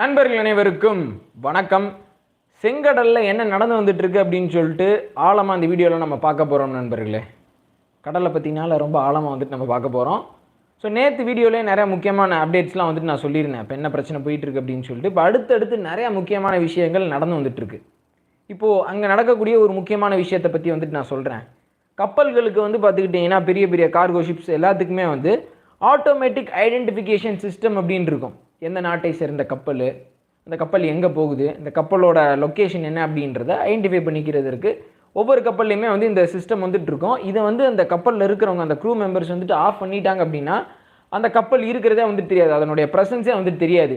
நண்பர்கள் அனைவருக்கும் வணக்கம். செங்கடலில் என்ன நடந்து வந்துட்டு இருக்கு அப்படின்னு சொல்லிட்டு ஆழமாக அந்த வீடியோவில் நம்ம பார்க்க போகிறோம் நண்பர்களே. கடலை பற்றினால ரொம்ப ஆழமாக வந்துட்டு நம்ம பார்க்க போகிறோம் ஸோ நேற்று வீடியோலேயே நிறைய முக்கியமான அப்டேட்ஸ்லாம் வந்துட்டு நான் சொல்லியிருந்தேன். இப்போ என்ன பிரச்சனை போயிட்டு இருக்கு அப்படின்னு சொல்லிட்டு இப்போ அடுத்தடுத்து நிறைய முக்கியமான விஷயங்கள் நடந்து வந்துட்டுருக்கு. இப்போது அங்கே நடக்கக்கூடிய ஒரு முக்கியமான விஷயத்தை பற்றி வந்துட்டு நான் சொல்கிறேன் கப்பல்களுக்கு வந்து பார்த்துக்கிட்டிங்கன்னா பெரிய பெரிய கார்கோ ஷிப்ஸ் எல்லாத்துக்குமே வந்து ஆட்டோமேட்டிக் ஐடென்டிஃபிகேஷன் சிஸ்டம் அப்படின்னு இருக்கும். எந்த நாட்டை சேர்ந்த கப்பல் அந்த கப்பல் எங்கே போகுது இந்த கப்பலோட லொக்கேஷன் என்ன அப்படின்றத ஐடென்டிஃபை பண்ணிக்கிறதுக்கு ஒவ்வொரு கப்பல்லையுமே வந்து இந்த சிஸ்டம் வந்துட்டு இருக்கும் இதை வந்து அந்த கப்பலில் இருக்கிறவங்க அந்த க்ரூ மெம்பர்ஸ் வந்துட்டு ஆஃப் பண்ணிட்டாங்க அப்படின்னா அந்த கப்பல் இருக்கிறதே வந்து தெரியாது. அதனுடைய ப்ரெசன்ஸே வந்துட்டு தெரியாது.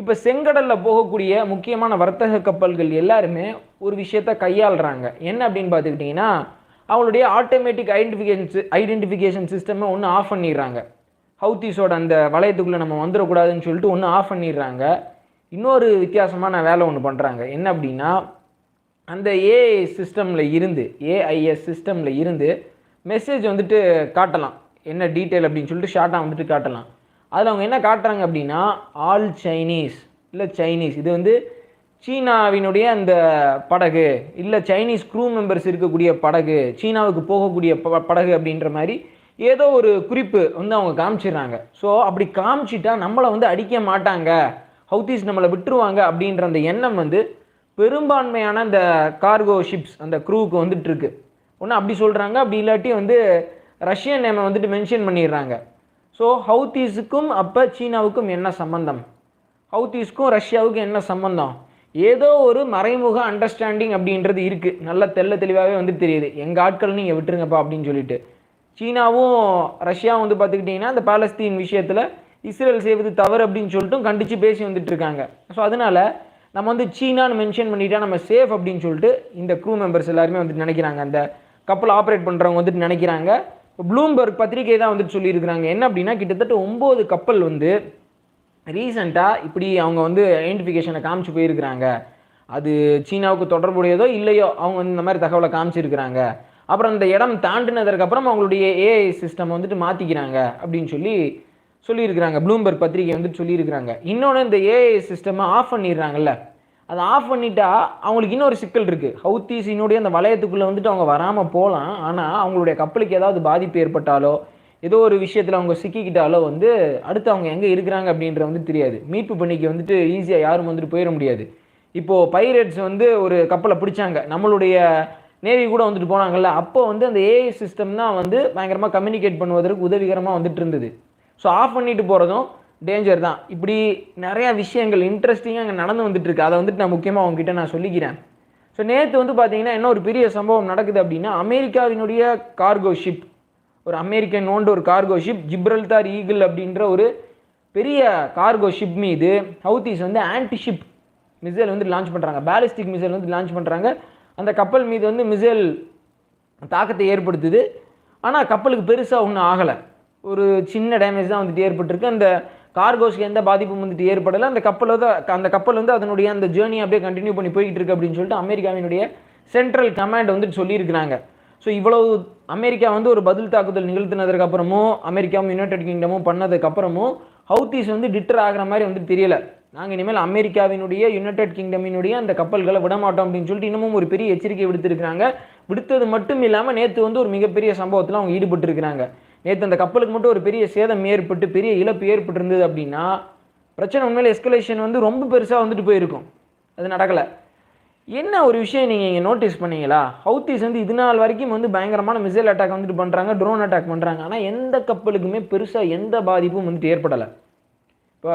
இப்போ செங்கடலில் போகக்கூடிய முக்கியமான வர்த்தக கப்பல்கள் எல்லாருமே ஒரு விஷயத்த கையாளுறாங்க. என்ன அப்படின்னு பார்த்துக்கிட்டிங்கன்னா அவங்களுடைய ஆட்டோமேட்டிக் ஐடென்டிஃபிகேஷன் ஐடென்டிஃபிகேஷன் சிஸ்டமை ஒன்று ஆஃப் பண்ணிடுறாங்க. ஹவுத்தீஸோட அந்த வளையத்துக்குள்ளே நம்ம வந்துடக்கூடாதுன்னு சொல்லிட்டு ஒன்று ஆஃப் பண்ணிடுறாங்க. இன்னொரு வித்தியாசமான வேலை ஒன்று பண்ணுறாங்க என்ன அப்படின்னா அந்த ஏஐ சிஸ்டமில் இருந்து ஏஐஎஸ் சிஸ்டமில் இருந்து மெசேஜ் வந்துட்டு காட்டலாம். என்ன டீட்டெயில் அப்படின்னு சொல்லிட்டு ஷார்ட்டாக வந்துட்டு காட்டலாம். அதில் அவங்க என்ன காட்டுறாங்க அப்படின்னா ஆல் சைனீஸ் இல்லை சைனீஸ் இது வந்து சீனாவினுடைய அந்த படகு இல்லை சைனீஸ் க்ரூ மெம்பர்ஸ் இருக்கக்கூடிய படகு சீனாவுக்கு போகக்கூடிய ப- படகு அப்படின்ற மாதிரி ஏதோ ஒரு குறிப்பு வந்து அவங்க காமிச்சிடுறாங்க. ஸோ அப்படி காமிச்சிட்டா நம்மளை வந்து அடிக்க மாட்டாங்க. ஹவுத்தீஸ் நம்மளை விட்டுருவாங்க அப்படின்ற அந்த எண்ணம் வந்து பெரும்பான்மையான அந்த கார்கோ ஷிப்ஸ் அந்த க்ரூவுக்கு வந்துட்டுருக்கு. ஒன்று அப்படி சொல்கிறாங்க அப்படி இல்லாட்டி வந்து ரஷ்யன் நேமை வந்துட்டு மென்ஷன் பண்ணிடுறாங்க. ஸோ ஹவுத்தீஸுக்கும் அப்போ சீனாவுக்கும் என்ன சம்பந்தம்? ஹவுத்தீஸ்க்கும் ரஷ்யாவுக்கும் என்ன சம்பந்தம்? ஏதோ ஒரு மறைமுக அண்டர்ஸ்டாண்டிங் அப்படின்றது இருக்குது நல்ல தெள்ள தெளிவாகவே வந்து தெரியுது. எங்கள் ஆட்கள் நீங்கள் விட்டுருங்கப்பா அப்படின்னு சொல்லிட்டு. சீனாவும் ரஷ்யாவும் வந்து பார்த்துக்கிட்டிங்கன்னா அந்த பாலஸ்தீன் விஷயத்தில் இஸ்ரேல் செய்வது தவறு அப்படின்னு சொல்லிட்டு கண்டித்து பேசி வந்துட்டு இருக்காங்க ஸோ அதனால நம்ம வந்து சீனான்னு மென்ஷன் பண்ணிட்டா நம்ம சேஃப் அப்படின்னு சொல்லிட்டு இந்த க்ரூ மெம்பர்ஸ் எல்லாருமே வந்துட்டு நினைக்கிறாங்க. அந்த கப்பல் ஆப்ரேட் பண்ணுறவங்க வந்துட்டு நினைக்கிறாங்க. இப்போ ப்ளூம்பர்க் பத்திரிகை தான் வந்துட்டு சொல்லியிருக்கிறாங்க. என்ன அப்படின்னா கிட்டத்தட்ட ஒம்பது கப்பல் வந்து ரீசெண்டாக இப்படி அவங்க வந்து ஐடென்டிஃபிகேஷனை காமிச்சு போயிருக்கிறாங்க. அது சீனாவுக்கு தொடர்புடையதோ இல்லையோ அவங்க வந்து இந்த மாதிரி தகவலை காமிச்சிருக்கிறாங்க. அப்புறம் அந்த இடம் தாண்டினதற்கப்புறம் அவங்களுடைய ஏஐ சிஸ்டம் வந்துட்டு மாற்றிக்கிறாங்க அப்படின்னு சொல்லி சொல்லியிருக்கிறாங்க. ப்ளூம்பர்க் பத்திரிகை வந்துட்டு சொல்லியிருக்கிறாங்க. இன்னொன்று இந்த ஏஐ சிஸ்டமை ஆஃப் பண்ணிடுறாங்கல்ல. அதை ஆஃப் பண்ணிட்டா அவங்களுக்கு இன்னொரு சிக்கல் இருக்குது ஹவுத்தீஸினுடைய அந்த வளையத்துக்குள்ளே வந்துட்டு அவங்க வராமல் போகலாம். ஆனால் அவங்களுடைய கப்பலுக்கு ஏதாவது பாதிப்பு ஏற்பட்டாலோ ஏதோ ஒரு விஷயத்தில் அவங்க சிக்கிக்கிட்டாலோ வந்து அடுத்து அவங்க எங்கே இருக்கிறாங்க அப்படின்ற வந்து தெரியாது. மீட்பு பணிக்கு வந்துட்டு ஈஸியாக யாரும் வந்துட்டு போயிட முடியாது. இப்போது பைரேட்ஸ் வந்து ஒரு கப்பலை பிடிச்சாங்க. நம்மளுடைய நேவி கூட வந்துட்டு போனாங்கல்ல அப்போ வந்து அந்த ஏஐ சிஸ்டம் தான் வந்து பயங்கரமாக கம்யூனிகேட் பண்ணுவதற்கு உதவிகரமாக வந்துட்டு இருந்தது. ஸோ ஆஃப் பண்ணிட்டு போகிறதும் டேஞ்சர் தான். இப்படி நிறையா விஷயங்கள் இன்ட்ரெஸ்டிங்காக அங்கே நடந்து வந்துட்டு இருக்கு. அதை வந்துட்டு நான் முக்கியமாக அவங்ககிட்ட நான் சொல்லிக்கிறேன். ஸோ நேற்று வந்து பார்த்தீங்கன்னா என்ன ஒரு பெரிய சம்பவம் நடக்குது அப்படின்னா அமெரிக்காவினுடைய கார்கோ ஷிப் ஒரு அமெரிக்கன் நோண்ட ஒரு கார்கோ ஷிப் ஜிப்ரல்தார் ஈகிள் அப்படின்ற ஒரு பெரிய கார்கோ ஷிப் மீது ஹவுத்திஸ் வந்து ஆன்டி ஷிப் மிசைல் வந்து லான்ச் பண்ணுறாங்க பேலிஸ்டிக் மிசைல் வந்து லான்ச் பண்ணுறாங்க அந்த கப்பல் மீது வந்து மிசைல் தாக்கத்தை ஏற்படுத்துது. ஆனால் கப்பலுக்கு பெருசாக ஒன்றும் ஆகலை. ஒரு சின்ன டேமேஜ் தான் வந்துட்டு ஏற்பட்டிருக்கு. அந்த கார்கோஸ்க்கு எந்த பாதிப்பும் வந்துட்டு ஏற்படலை. அந்த கப்பல் அந்த கப்பல் வந்து அதனுடைய அந்த ஜேர்னி அப்படியே கண்டினியூ பண்ணி போய்கிட்டு இருக்கு அப்படின்னு சொல்லிட்டு அமெரிக்காவினுடைய சென்ட்ரல் கமாண்ட் வந்துட்டு சொல்லியிருக்கிறாங்க. ஸோ இவ்வளவு அமெரிக்கா வந்து ஒரு பதில் தாக்குதல் நிகழ்த்தினதுக்கு அப்புறமும் அமெரிக்காவும் யுனைடெட் கிங்டமும் பண்ணதுக்கப்புறமும் ஹவுத்தீஸ் வந்து டிட்டர் ஆகிற மாதிரி வந்து தெரியலை. நாங்கள் இனிமேல் அமெரிக்காவினுடைய யுனைடெட் கிங்டமினுடைய அந்த கப்பல்களை விடமாட்டோம் அப்படின்னு சொல்லிட்டு இன்னமும் ஒரு பெரிய எச்சரிக்கை விடுத்திருக்கிறாங்க. விடுத்தது மட்டும் இல்லாமல் நேற்று வந்து ஒரு மிகப்பெரிய சம்பவத்தில் அவங்க ஈடுபட்டிருக்கிறாங்க. நேற்று அந்த கப்பலுக்கு மட்டும் ஒரு பெரிய சேதம் ஏற்பட்டு பெரிய இழப்பு ஏற்பட்டிருந்தது அப்படின்னா பிரச்சனை உண்மையில எஸ்கலேஷன் வந்து ரொம்ப பெருசாக வந்துட்டு போயிருக்கும். அது நடக்கலை. என்ன ஒரு விஷயம் நீங்கள் இங்கே நோட்டீஸ் பண்ணீங்களா? ஹவுத்தீஸ் வந்து இது நாள் வரைக்கும் வந்து பயங்கரமான மிசைல் அட்டாக் வந்துட்டு பண்ணுறாங்க ட்ரோன் அட்டாக் பண்ணுறாங்க ஆனால் எந்த கப்பலுக்குமே பெருசாக எந்த பாதிப்பும் வந்துட்டு ஏற்படலை. இப்போ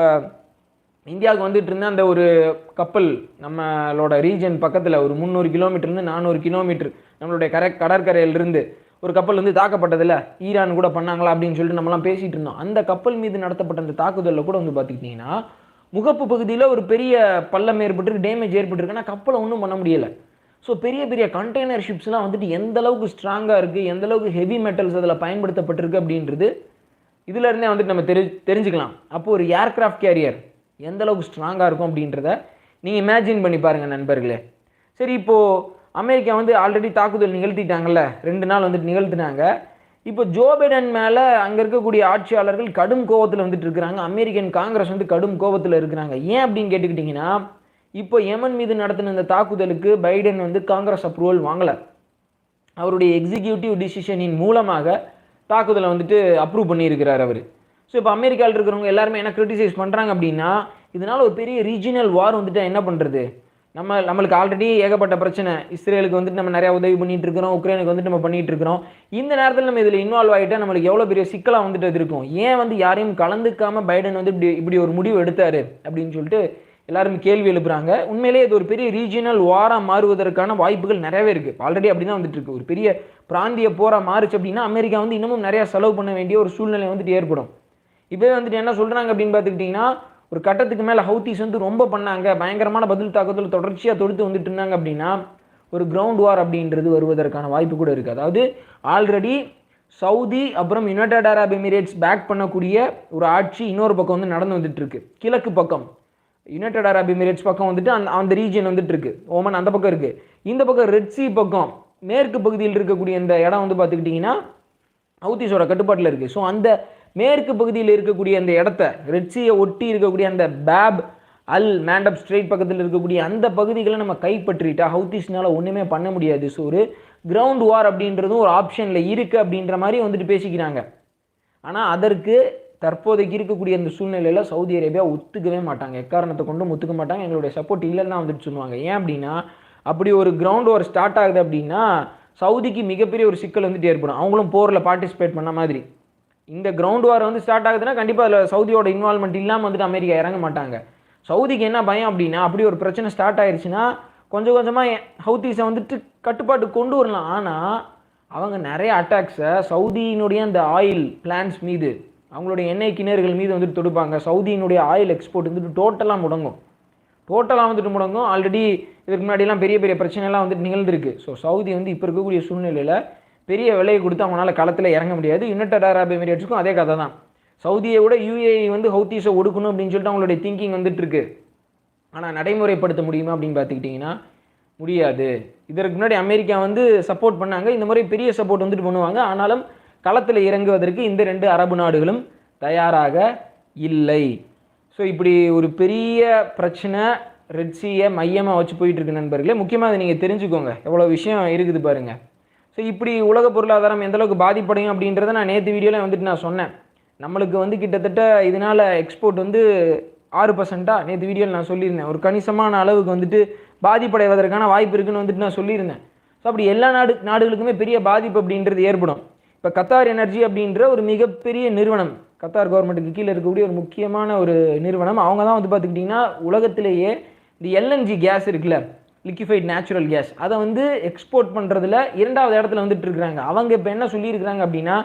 இந்தியாவுக்கு வந்துட்டு இருந்த அந்த ஒரு கப்பல் நம்மளோட ரீஜன் பக்கத்தில் ஒரு முந்நூறு கிலோமீட்டர்லேருந்து நானூறு கிலோமீட்டர் நம்மளுடைய கரை கடற்கரையிலிருந்து ஒரு கப்பல் வந்து தாக்கப்பட்டதில்ல ஈரான் கூட பண்ணாங்களா அப்படின்னு சொல்லிட்டு நம்மலாம் பேசிகிட்டு இருந்தோம். அந்த கப்பல் மீது நடத்தப்பட்ட அந்த தாக்குதலில் கூட வந்து பார்த்துக்கிட்டிங்கன்னா முகப்பு பகுதியில் ஒரு பெரிய பள்ளம் ஏற்பட்டிருக்கு டேமேஜ் ஏற்பட்டிருக்குன்னா கப்பலை ஒன்றும் பண்ண முடியலை. ஸோ பெரிய பெரிய கண்டெய்னர் ஷிப்ஸ்லாம் வந்துட்டு எந்த அளவுக்கு ஸ்ட்ராங்காக இருக்குது எந்த அளவுக்கு ஹெவி மெட்டல்ஸ் அதில் பயன்படுத்தப்பட்டிருக்கு அப்படின்றது இதுலேருந்தே வந்துட்டு நம்ம தெரி தெரிஞ்சுக்கலாம். அப்போது ஒரு ஏர்கிராஃப்ட் கேரியர் எந்தளவுக்கு ஸ்ட்ராங்காக இருக்கும் அப்படின்றத நீங்கள் இமேஜின் பண்ணி பாருங்கள் நண்பர்களே. சரி இப்போது அமெரிக்கா வந்து ஆல்ரெடி தாக்குதல் நிகழ்த்திட்டாங்கல்ல. ரெண்டு நாள் வந்துட்டு நிகழ்த்தினாங்க. இப்போ ஜோ பைடன் மேலே அங்கே இருக்கக்கூடிய ஆட்சியாளர்கள் கடும் கோவத்தில் வந்துட்டு இருக்கிறாங்க. அமெரிக்கன் காங்கிரஸ் வந்து கடும் கோபத்தில் இருக்கிறாங்க. ஏன் அப்படின்னு கேட்டுக்கிட்டிங்கன்னா இப்போ யமன் மீது நடத்தின இந்த தாக்குதலுக்கு பைடன் வந்து காங்கிரஸ் அப்ரூவல் வாங்கலை. அவருடைய எக்ஸிக்யூட்டிவ் டிசிஷனின் மூலமாக தாக்குதலை வந்துட்டு அப்ரூவ் பண்ணியிருக்கிறார் அவர். ஸோ இப்போ அமெரிக்காவில் இருக்கிறவங்க எல்லாருமே என்ன கிரிட்டிசைஸ் பண்ணுறாங்க அப்படின்னா இதனால் ஒரு பெரிய ரீஜினல் வார் வந்துட்டு என்ன பண்ணுறது நம்ம நம்மளுக்கு ஆல்ரெடி ஏகப்பட்ட பிரச்சனை. இஸ்ரேலுக்கு வந்துட்டு நம்ம நிறையா உதவி பண்ணிட்டு இருக்கிறோம் உக்ரைனுக்கு வந்துட்டு நம்ம பண்ணிட்டு இருக்கிறோம். இந்த நேரத்தில் நம்ம இதில் இன்வால்வ் ஆகிட்டால் நம்மளுக்கு எவ்வளோ பெரிய சிக்கலாக வந்துட்டு அது இருக்கும். ஏன் வந்து யாரையும் கலந்துக்காமல் பைடன் வந்து இப்படி இப்படி ஒரு முடிவு எடுத்தார் அப்படின்னு சொல்லிட்டு எல்லாரும் கேள்வி எழுப்புறாங்க. உண்மையிலேயே இது ஒரு பெரிய ரீஜினல் வாராக மாறுவதற்கான வாய்ப்புகள் நிறையவே இருக்குது ஆல்ரெடி அப்படி தான் வந்துட்டு இருக்கு. ஒரு பெரிய பிராந்திய போராக மாறுச்சு அப்படின்னா அமெரிக்கா வந்து இன்னமும் நிறையா செலவு பண்ண வேண்டிய ஒரு சூழ்நிலை வந்துட்டு ஏற்படும். இப்போவே வந்துட்டு என்ன சொல்கிறாங்க அப்படின்னு பார்த்துக்கிட்டிங்கன்னா ஒரு கட்டத்துக்கு மேலே ஹவுத்திஸ் வந்து ரொம்ப பண்ணாங்க. பயங்கரமான பதில் தாக்குதல் தொடர்ச்சியாக தொடுத்து வந்துட்டு இருந்தாங்க அப்படின்னா ஒரு கிரவுண்ட் வார் அப்படின்றது வருவதற்கான வாய்ப்பு கூட இருக்குது அதாவது ஆல்ரெடி சவுதி அப்புறம் யுனைடெட் அரப் எமிரேட்ஸ் பேக் பண்ணக்கூடிய ஒரு ஆட்சி இன்னொரு பக்கம் வந்து நடந்து வந்துட்டு இருக்கு. கிழக்கு பக்கம். யுனைடெட் அரப் எமிரேட்ஸ் பக்கம் வந்துட்டு அந்த அந்த ரீஜன் வந்துட்டு இருக்கு. ஓமன் அந்த பக்கம் இருக்கு. இந்த பக்கம் ரெட்சி பக்கம் மேற்கு பகுதியில் இருக்கக்கூடிய இந்த இடம் வந்து பார்த்துக்கிட்டிங்கன்னா ஹவுத்திஸோட கட்டுப்பாட்டில் இருக்குது ஸோ அந்த மேற்கு பகுதியில் இருக்கக்கூடிய அந்த இடத்த ரெட்சியை ஒட்டி இருக்கக்கூடிய அந்த பேப் அல் மேண்டப் ஸ்ட்ரெயிட் பக்கத்தில் இருக்கக்கூடிய அந்த பகுதிகளை நம்ம கைப்பற்றிட்டா ஹவுத்திஸ்னால ஒன்றுமே பண்ண முடியாது. ஸோ ஒரு கிரவுண்ட் வார் அப்படின்றதும் ஒரு ஆப்ஷனில் இருக்குது அப்படின்ற மாதிரி வந்துட்டு பேசிக்கிறாங்க. ஆனால் அதற்கு தற்போதைக்கு இருக்கக்கூடிய அந்த சூழ்நிலையில் சவுதி அரேபியா ஒத்துக்கவே மாட்டாங்க. எக்காரணத்தை கொண்டும் ஒத்துக்க மாட்டாங்க. எங்களுடைய சப்போர்ட் இல்லைன்னு வந்துட்டு சொல்லுவாங்க. ஏன் அப்படின்னா அப்படி ஒரு கிரவுண்ட் வார் ஸ்டார்ட் ஆகுது அப்படின்னா சவுதிக்கு மிகப்பெரிய ஒரு சிக்கல் வந்துட்டு ஏற்படும். அவங்களும் போரில் பார்ட்டிசிபேட் பண்ண மாதிரி. இந்த கிரவுண்ட் வார் வந்து ஸ்டார்ட் ஆகுதுன்னா கண்டிப்பாக அதில் சவுதியோட இன்வால்மெண்ட் இல்லாமல் வந்துட்டு அமெரிக்கா இறங்க மாட்டாங்க. சவுதிக்கு என்ன பயம் அப்படின்னா அப்படி ஒரு பிரச்சனை ஸ்டார்ட் ஆயிடுச்சுன்னா கொஞ்சம் கொஞ்சமாக ஹவுத்தீஸை வந்துட்டு கட்டுப்பாட்டு கொண்டு வரலாம். ஆனால் அவங்க நிறைய அட்டாக்ஸை சவுதியினுடைய அந்த ஆயில் பிளான்ஸ் மீது அவங்களுடைய எண்ணெய் கிணறுகள் மீது வந்துட்டு தொடுப்பாங்க. சவுதியினுடைய ஆயில் எக்ஸ்போர்ட் வந்துட்டு டோட்டலாக முடங்கும். டோட்டலாக வந்துட்டு முடங்கும். ஆல்ரெடி இதுக்கு முன்னாடிலாம் பெரிய பெரிய பிரச்சனைலாம் வந்துட்டு நிகழ்ந்திருக்கு. ஸோ சவுதி வந்து இப்போ இருக்கக்கூடிய சூழ்நிலையில் பெரிய விலையை கொடுத்து அவங்களால களத்தில் இறங்க முடியாது. யுனைடட் அரபு எமிரேட்ஸுக்கும் அதே கதை தான் சவுதியை விட யூஏஇ வந்து ஹவுத்தீஸை ஒடுக்கணும் அப்படின்னு சொல்லிட்டு அவங்களுடைய திங்கிங் வந்துட்டுருக்கு. ஆனால் நடைமுறைப்படுத்த முடியுமா அப்படின்னு பார்த்துக்கிட்டிங்கன்னா முடியாது. இதற்கு முன்னாடி அமெரிக்கா வந்து சப்போர்ட் பண்ணாங்க. இந்த மாதிரி பெரிய சப்போர்ட் வந்துட்டு பண்ணுவாங்க. ஆனாலும் களத்தில் இறங்குவதற்கு இந்த ரெண்டு அரபு நாடுகளும் தயாராக இல்லை. ஸோ இப்படி ஒரு பெரிய பிரச்சனை ரெட்சியை மையமாக வச்சு போயிட்டுருக்கு நண்பர்களே. முக்கியமாக அதை நீங்கள் தெரிஞ்சுக்கோங்க. எவ்வளோ விஷயம் இருக்குது பாருங்கள் ஸோ இப்படி உலக பொருளாதாரம் எந்தளவுக்கு பாதிப்படையும் அப்படின்றத நான் நேற்று வீடியோவில் வந்துட்டு நான் சொன்னேன். நம்மளுக்கு வந்து கிட்டத்தட்ட இதனால் எக்ஸ்போர்ட் வந்து ஆறு பர்சண்ட்டாக நேற்று வீடியோவில் நான் சொல்லியிருந்தேன். ஒரு கணிசமான அளவுக்கு வந்துட்டு பாதிப்படைவதற்கான வாய்ப்பு இருக்குன்னு வந்துட்டு நான் சொல்லியிருந்தேன். ஸோ அப்படி எல்லா நாடு நாடுகளுக்குமே பெரிய பாதிப்பு அப்படின்றது ஏற்படும். இப்போ கத்தார் எனர்ஜி அப்படின்ற ஒரு மிகப்பெரிய நிறுவனம் கத்தார் கவர்மெண்ட்டுக்கு கீழே இருக்கக்கூடிய ஒரு முக்கியமான ஒரு நிறுவனம். அவங்க தான் வந்து பார்த்துக்கிட்டிங்கன்னா உலகத்திலேயே இந்த எல்என்ஜி கேஸ் இருக்குல்ல லிக்யூஃபைட் நேச்சுரல் கேஸ் அதை வந்து எக்ஸ்போர்ட் பண்ணுறதுல இரண்டாவது இடத்துல வந்துட்டு இருக்கிறாங்க அவங்க இப்போ என்ன சொல்லியிருக்கிறாங்க அப்படின்னா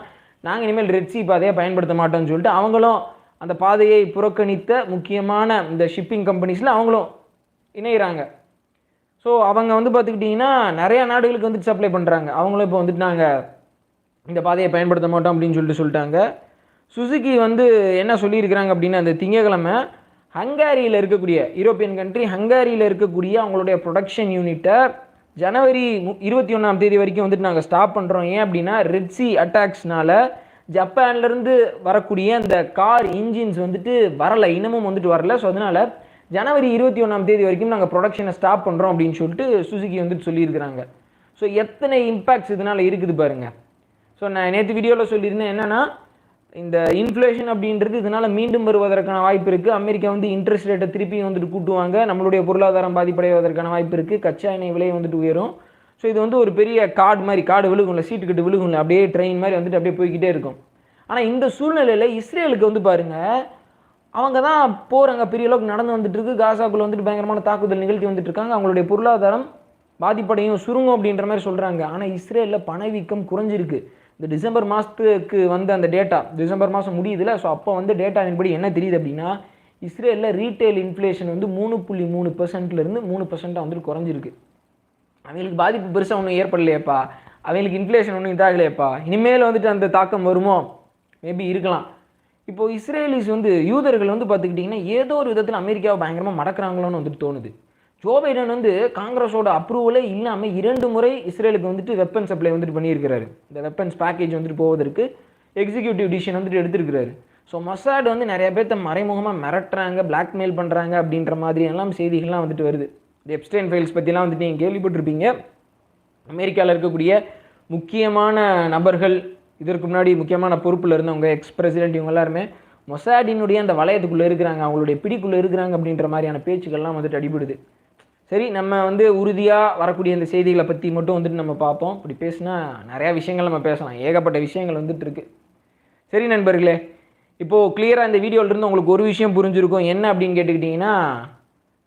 நாங்கள் இனிமேல் ரெட்சி பாதையை பயன்படுத்த மாட்டோம்னு சொல்லிட்டு அவங்களும் அந்த பாதையை புறக்கணித்த முக்கியமான இந்த ஷிப்பிங் கம்பெனிஸில் அவங்களும் இணைகிறாங்க ஸோ அவங்க வந்து பார்த்துக்கிட்டிங்கன்னா நிறையா நாடுகளுக்கு வந்துட்டு சப்ளை பண்ணுறாங்க அவங்களும் இப்போ வந்துட்டு நாங்கள் இந்த பாதையை பயன்படுத்த மாட்டோம் அப்படின்னு சொல்லிட்டு சொல்லிட்டாங்க. சுசுகி வந்து என்ன சொல்லியிருக்கிறாங்க அப்படின்னா அந்த திங்கக்கிழமை ஹங்காரியில் இருக்கக்கூடிய யூரோப்பியன் கண்ட்ரி ஹங்காரியில் இருக்கக்கூடிய அவங்களுடைய ப்ரொடக்ஷன் யூனிட்டை ஜனவரி மு- இருபத்தி ஒன்றாம் தேதி வரைக்கும் வந்துட்டு நாங்கள் ஸ்டாப் பண்ணுறோம் ஏன் அப்படின்னா ரெட்சி அட்டாக்ஸ்னால ஜப்பான்லேருந்து வரக்கூடிய அந்த கார் இன்ஜின்ஸ் வந்துட்டு வரலை இன்னமும் வந்துட்டு வரல. ஸோ அதனால் ஜனவரி இருபத்தி ஒன்றாம் தேதி வரைக்கும் நாங்கள் ப்ரொடக்ஷனை ஸ்டாப் பண்ணுறோம் அப்படின்னு சொல்லிட்டு சுசுகி வந்துட்டு சொல்லியிருக்கிறாங்க. ஸோ எத்தனை இம்பேக்ட்ஸ் இதனால் இருக்குது பாருங்கள் ஸோ நான் நேற்று வீடியோவில் சொல்லியிருந்தேன் என்னென்னா இந்த இன்ஃப்ளேஷன் அப்படின்றது இதனால மீண்டும் வருவதற்கான வாய்ப்பு இருக்குது அமெரிக்கா வந்து இன்ட்ரெஸ்ட் ரேட்டை திருப்பி வந்துட்டு கூட்டுவாங்க. நம்மளுடைய பொருளாதாரம் பாதிப்படைவதற்கான வாய்ப்பு இருக்குது கச்சா எண்ணெய் விலை வந்துட்டு உயரும். ஸோ இது வந்து ஒரு பெரிய கார்டு மாதிரி கார்டு விழுகும்ல சீட்டு கட்டு விழுகும்ல அப்படியே ட்ரெயின் மாதிரி வந்துட்டு அப்படியே போய்கிட்டே இருக்கும். ஆனால் இந்த சூழ்நிலையில் இஸ்ரேலுக்கு வந்து பாருங்கள் அவங்க தான் போகிறாங்க பெரிய அளவுக்கு நடந்து வந்துட்டு இருக்கு. காசாக்குள்ள வந்துட்டு பயங்கரமான தாக்குதல் நிகழ்த்தி வந்துட்டு இருக்காங்க. அவங்களுடைய பொருளாதாரம் பாதிப்படையும் சுருங்கும் அப்படின்ற மாதிரி சொல்கிறாங்க ஆனால் இஸ்ரேலில் பணவீக்கம் குறைஞ்சிருக்கு. இந்த டிசம்பர் மாதத்துக்கு வந்த அந்த டேட்டா டிசம்பர் மாதம் முடியுதுல ஸோ அப்போ வந்து டேட்டாவின்படி என்ன தெரியுது அப்படின்னா இஸ்ரேலில் ரீட்டைல் இன்ஃப்ளேஷன் வந்து மூணு புள்ளி மூணு பர்சன்ட்லேருந்து மூணு பர்சன்ட்டாக வந்துட்டு குறைஞ்சிருக்கு. அவங்களுக்கு பாதிப்பு பெருசாக ஒன்றும் ஏற்படலையேப்பா. அவங்களுக்கு இன்ஃப்ளேஷன் ஒன்றும் இதாகலையேப்பா. இனிமேல் வந்துட்டு அந்த தாக்கம் வருமோ? மேபி இருக்கலாம். இப்போ இஸ்ரேலிஸ் வந்து யூதர்கள் வந்து பார்த்துக்கிட்டிங்கன்னா ஏதோ ஒரு விதத்தில் அமெரிக்காவை பயங்கரமாக மடக்கிறாங்களோன்னு வந்துட்டு தோணுது. ஜோ பைடன் வந்து காங்கிரஸோட அப்ரூவலே இல்லாமல் இரண்டு முறை இஸ்ரேலுக்கு வந்துட்டு வெப்பன் சப்ளை வந்துட்டு பண்ணியிருக்கிறாரு. இந்த வெப்பன்ஸ் பேக்கேஜ் வந்துட்டு போவதற்கு எக்ஸிக்யூட்டிவ் டிசிஷன் வந்துட்டு எடுத்திருக்கிறாரு. ஸோ மொசாட் வந்து நிறைய பேர்த்த மறைமுகமாக மிரட்டுறாங்க பிளாக்மெயில் பண்ணுறாங்க அப்படின்ற மாதிரி எல்லாம் செய்திகள்லாம் வந்துட்டு வருது. இந்த எப்ஸ்டைன் ஃபைல்ஸ் பற்றிலாம் வந்துட்டு நீங்கள் கேள்விப்பட்டிருப்பீங்க. அமெரிக்காவில் இருக்கக்கூடிய முக்கியமான நபர்கள் இதற்கு முன்னாடி முக்கியமான பொறுப்பில் இருந்தவங்க எக்ஸ் பிரசிடென்ட் இவங்க எல்லாருமே மொசாடினுடைய அந்த வளையத்துக்குள்ளே இருக்கிறாங்க அவங்களுடைய பிடிக்குள்ளே இருக்கிறாங்க அப்படின்ற மாதிரியான பேச்சுக்கள்லாம் வந்துட்டு அடிபடுது. சரி நம்ம வந்து உறுதியாக வரக்கூடிய இந்த செய்திகளை பற்றி மட்டும் வந்துட்டு நம்ம பார்ப்போம். இப்படி பேசினா நிறையா விஷயங்கள் நம்ம பேசலாம். ஏகப்பட்ட விஷயங்கள் வந்துட்டு இருக்கு. சரி நண்பர்களே இப்போது கிளியராக இந்த வீடியோவிலிருந்து உங்களுக்கு ஒரு விஷயம் புரிஞ்சிருக்கும். என்ன அப்படின்னு கேட்டுக்கிட்டிங்கன்னா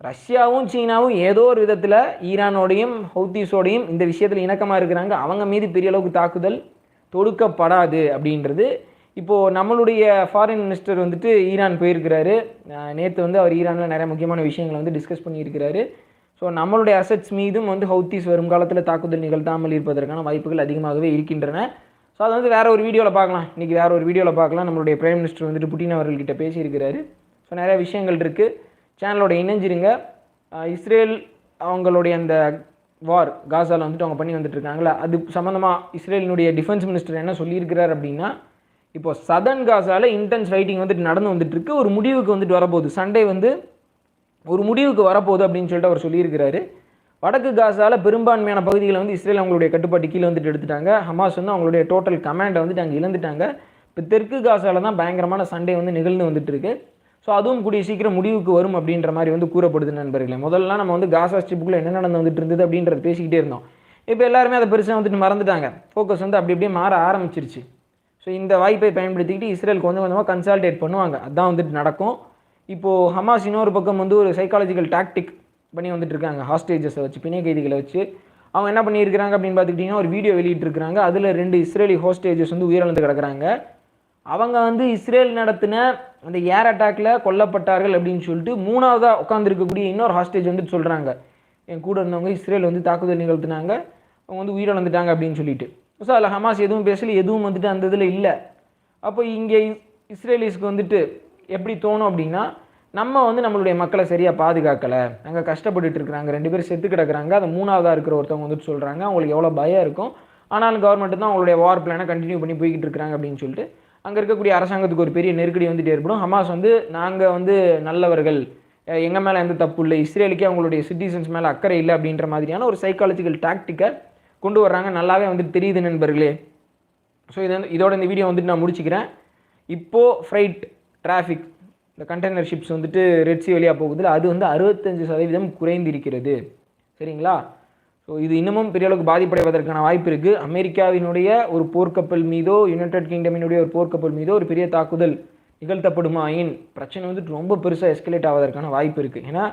ரஷ்யாவும் சீனாவும் ஏதோ ஒரு விதத்தில் ஈரானோடையும் ஹவுத்தீஸோடையும் இந்த விஷயத்தில் இணக்கமாக இருக்கிறாங்க. அவங்க மீது பெரிய அளவுக்கு தாக்குதல் தொடுக்கப்படாது அப்படின்றது. இப்போது நம்மளுடைய ஃபாரின் மினிஸ்டர் வந்துட்டு ஈரான் போயிருக்கிறாரு. நேற்று வந்து அவர் ஈரானில் நிறைய முக்கியமான விஷயங்களை வந்து டிஸ்கஸ் பண்ணியிருக்கிறாரு. ஸோ நம்மளுடைய அசட்ஸ் மீதும் வந்து ஹவுத்தீஸ் வரும் காலத்தில் தாக்குதல் நிகழ்த்தாமல் இருப்பதற்கான வாய்ப்புகள் அதிகமாகவே இருக்கின்றன. ஸோ அதை வந்து வேறு ஒரு வீடியோவில் பார்க்கலாம். இன்றைக்கி வேற ஒரு வீடியோவில் பார்க்கலாம். நம்மளுடைய பிரைம் மினிஸ்டர் வந்துட்டு புட்டின் அவர்கள்கிட்ட பேசியிருக்கிறாரு. ஸோ நிறைய விஷயங்கள் இருக்குது சேனலோட இணைஞ்சிருங்க. இஸ்ரேல் அவங்களுடைய அந்த வார் காசாவில் வந்துட்டு அவங்க பண்ணி வந்துட்டுருக்காங்களே? அது சம்மந்தமாக இஸ்ரேலினுடைய டிஃபென்ஸ் மினிஸ்டர் என்ன சொல்லியிருக்கிறார் அப்படின்னா இப்போ சதன் காசாவில் இன்டென்ஸ் ஃபைட்டிங் வந்துட்டு நடந்து வந்துட்டுருக்கு. ஒரு முடிவுக்கு வந்துட்டு வரப்போகுது. சண்டே வந்து ஒரு முடிவுக்கு வரப்போகுது அப்படின்னு சொல்லிட்டு அவர் சொல்லியிருக்கிறாரு. வடக்கு காசால பெரும்பான்மையான பகுதிகளை வந்து இஸ்ரேல் அவங்களுடைய கட்டுப்பாட்டு கீழே வந்துட்டு எடுத்துட்டாங்க. ஹமாஸ் வந்து அவங்களுடைய டோட்டல் கமாண்டை வந்துட்டு அங்கே இழந்துட்டாங்க. இப்போ தெற்கு காசால தான் பயங்கரமான சண்டே வந்து நிகழ்ந்து வந்துட்டு இருக்கு. ஸோ அதுவும் கூடிய சீக்கிரம் முடிவுக்கு வரும் அப்படின்ற மாதிரி வந்து கூறப்படுது நண்பர்களே. முதல்ல நம்ம வந்து காசா ஸ்ட்ரிப்புக்குள்ள என்ன நடந்து வந்துட்டு இருந்தது அப்படின்றத பேசிக்கிட்டே இருந்தோம். இப்போ எல்லாருமே அதை பெருசாக வந்துட்டு மறந்துட்டாங்க. ஃபோக்கஸ் வந்து அப்படி அப்படியே மாற ஆரம்பிச்சிருச்சு. ஸோ இந்த வாய்ப்பை பயன்படுத்திக்கிட்டு இஸ்ரேல் கொஞ்சம் கொஞ்சமாக கன்சால்டேட் பண்ணுவாங்க. அதான் வந்துட்டு நடக்கும். இப்போது ஹமாஸ் இன்னொரு பக்கம் வந்து ஒரு சைக்காலஜிக்கல் டாக்டிக் பண்ணி வந்துட்டு இருக்காங்க ஹாஸ்டேஜஸை வச்சு பிணை கைதிகளை வச்சு. அவங்க என்ன பண்ணியிருக்கிறாங்க அப்படின்னு பார்த்துக்கிட்டிங்கன்னா ஒரு வீடியோ வெளியிட்டிருக்கிறாங்க. அதில் ரெண்டு இஸ்ரேலி ஹோஸ்டேஜஸ் வந்து உயிரிழந்து கிடக்குறாங்க. அவங்க வந்து இஸ்ரேல் நடத்தின அந்த ஏர் அட்டாக்ல கொல்லப்பட்டார்கள் அப்படின்னு சொல்லிட்டு மூணாவதாக உட்காந்துருக்கக்கூடிய இன்னொரு ஹாஸ்டேஜ் வந்து சொல்கிறாங்க என் கூட இருந்தவங்க இஸ்ரேல் வந்து தாக்குதல் நிகழ்த்தினாங்க. அவங்க வந்து உயிரிழந்துட்டாங்க அப்படின்னு சொல்லிட்டு. ஸோ அதில் ஹமாஸ் எதுவும் பேசல எதுவும் வந்துட்டு அந்த இதில் இல்லை. அப்போ இங்கே இஸ்ரேலிஸ்க்கு வந்துட்டு எப்படி தோணும் அப்படின்னா நம்ம வந்து நம்மளுடைய மக்களை சரியாக பாதுகாக்கலை. அங்கே கஷ்டப்பட்டுட்டு இருக்கிறாங்க. ரெண்டு பேரும் செத்து கிடக்குறாங்க. அது மூணாவதாக இருக்கிற ஒருத்தவங்க வந்துட்டு சொல்கிறாங்க அவங்களுக்கு எவ்வளோ பயம் இருக்கும். ஆனாலும் கவர்மெண்ட் தான் அவங்களுடைய வார் பிளானை கண்டினியூ பண்ணி போய்கிட்டு இருக்காங்க அப்படின்னு சொல்லிட்டு அங்கே இருக்கக்கூடிய அரசாங்கத்துக்கு ஒரு பெரிய நெருக்கடி வந்துட்டு ஏற்படும் ஹமாஸ் வந்து நாங்கள் வந்து நல்லவர்கள். எங்கள் மேலே எந்த தப்பு இல்லை. இஸ்ரேலுக்கே அவங்களுடைய சிட்டிசன்ஸ் மேலே அக்கறை இல்லை அப்படின்ற மாதிரியான ஒரு சைக்காலஜிக்கல் டாக்டிக்கை கொண்டு வர்றாங்க. நல்லாவே வந்துட்டு தெரியுது நண்பர்களே. ஸோ இது வந்து இதோட இந்த வீடியோ வந்துட்டு நான் முடிச்சுக்கிறேன். இப்போது ஃப்ரைட் டிராஃபிக் இந்த கண்டெய்னர் ஷிப்ஸ் வந்துட்டு ரெட்சி வழியாக போகுதுல அது வந்து அறுபத்தஞ்சு சதவீதம் குறைந்திருக்கிறது. சரிங்களா? ஸோ இது இன்னமும் பெரிய அளவுக்கு பாதிப்படைவதற்கான வாய்ப்பு இருக்குது அமெரிக்காவினுடைய ஒரு போர்க்கப்பல் மீதோ யுனைடெட் கிங்டமினுடைய ஒரு போர்க்கப்பல் மீதோ ஒரு பெரிய தாக்குதல் நிகழ்த்தப்படுமாயின் பிரச்சனை வந்துட்டு ரொம்ப பெருசாக எஸ்கலேட் ஆவதற்கான வாய்ப்பு இருக்குது ஏன்னா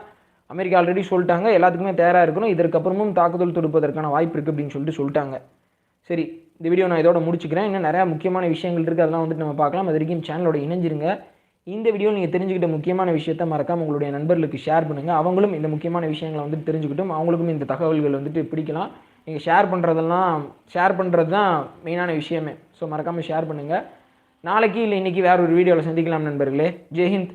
அமெரிக்கா ஆல்ரெடி சொல்லிட்டாங்க எல்லாத்துக்குமே தயாராக இருக்கணும். இதற்கப்புறமும் தாக்குதல் தொடுப்பதற்கான வாய்ப்பு இருக்குது அப்படின்னு சொல்லிட்டு சொல்லிட்டாங்க. சரி இந்த வீடியோ நான் இதோட முடிச்சுக்கிறேன். இன்னும் நிறையா முக்கியமான விஷயங்கள் இருக்குது அதெல்லாம் வந்துட்டு நம்ம பார்க்கலாம். அது வரைக்கும் சேனலோட இணைஞ்சிருங்க. இந்த வீடியோ நீங்கள் தெரிஞ்சுக்கிட்ட முக்கியமான விஷயத்தை மறக்காம உங்களுடைய நண்பர்களுக்கு ஷேர் பண்ணுங்கள் அவங்களும் இந்த முக்கியமான விஷயங்களை வந்துட்டு தெரிஞ்சுக்கிட்டும். அவங்களுக்கும் இந்த தகவல்கள் வந்துட்டு பிடிக்கலாம். நீங்கள் ஷேர் பண்ணுறதெல்லாம் ஷேர் பண்ணுறது தான் மெயினான விஷயமே. ஸோ மறக்காமல் ஷேர் பண்ணுங்கள் நாளைக்கு இல்லை இன்றைக்கி வேற ஒரு வீடியோவில் சந்திக்கலாம் நண்பர்களே. ஜெய்ஹிந்த்